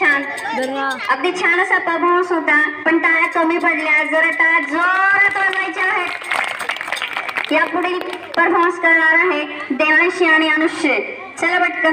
छान. अगदी छान असा परफॉर्मन्स होता. पण टाळ्या कमी पडल्या. जरा टाळ्या जोरात वाजवायच्या आहेत. यापुढील परफॉर्मन्स करणार आहे देवांशी आणि अनुष्य चला पटकन.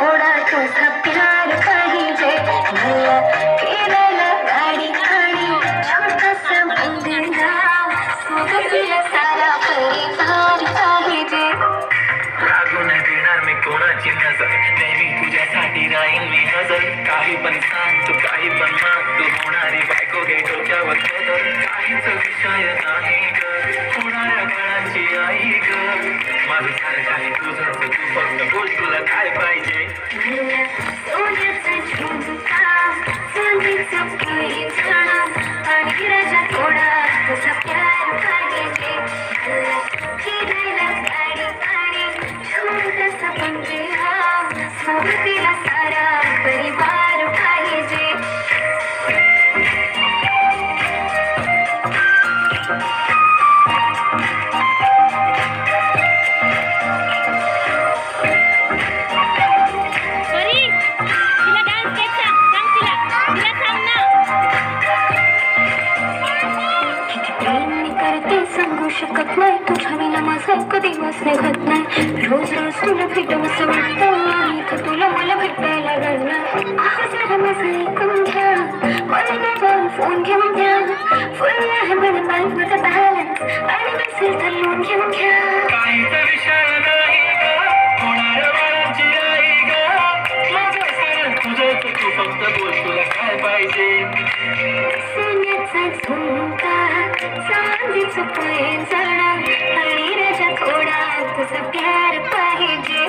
थोडा तुझा प्यार पाहिजे. मला केलेला गाडी आणि छोटासा मंदिराव सोबतीला सारा परिवार पाहिजे. नाही देणार मी कोणाची नजर? नेहमी तुझ्यासाठी राहीन मी हजर. काही पण सांग तू काही पण मान तू होणारी बायको घे डोक्यावर सदर काहीच विषय नाही ग. होणाऱ्या आई ग. माझं सारं काही तुझं तू फक्त सोबतीला सारा परिवार पाहिजे. मी शकत नाही. तुझ्या विना माझा कधी दिवस निघत नाही. रोज रोज तुला भेटू असं वाटतं. आणि तर तुला मला भेटायला लागणार आह, जरा माझं ऐकून घ्या. मला मोबाईल फोन घेऊन द्या फुल आहे माझ्या बँकमध्ये बॅलन्स आणि मेसेज तर लोन घेऊन घ्या. काहीच विषय नाही ग. होणाऱ्या बाळाची आई ग. माझं सारं तुझं तू फक्त बोल तुला काय पाहिजे? सोन्याचा झुमका चांदीचं पैंजण आणि राजा थोडा तुझा प्यार पाहिजे.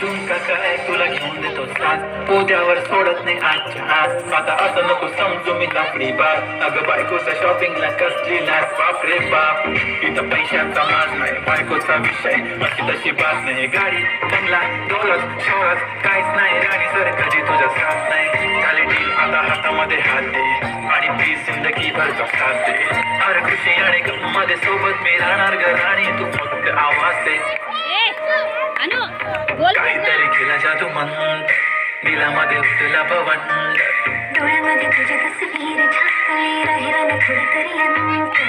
झुमका काय तुला घेऊन देतो साथ? पोद्यावर सोडत नाही आजच्या आज आता असं नको समजू मी लाकडी बाप. अगं बायकोचा शॉपिंगला कसली लाच बाप रे बाप. इथं पैशांचा माज नाही बायकोचा विषय. अशी तशी बात नाही. गाडी बंगला दौलत शहरात काहीच नाही. राणी सर कधी तुझ्या साथ नाही. झाले deal, आता हातामध्ये हात दे. आणि प्लीज जिंदगी भर साथ दे. हर खुशी आणि मध्ये सोबत मी राहणार ग राणी. तू फक्त आवाज दे. अनु काहीतरी केला जादू मंद दिलामध्ये उठला पवन डोळ्यामध्ये तुझ्या तस्वीर झाकली राहिला ना थोडी तरी अंत.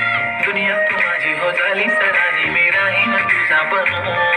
दुनिया तू माझी हो झाली सरानी मी राहीन तुझा बनून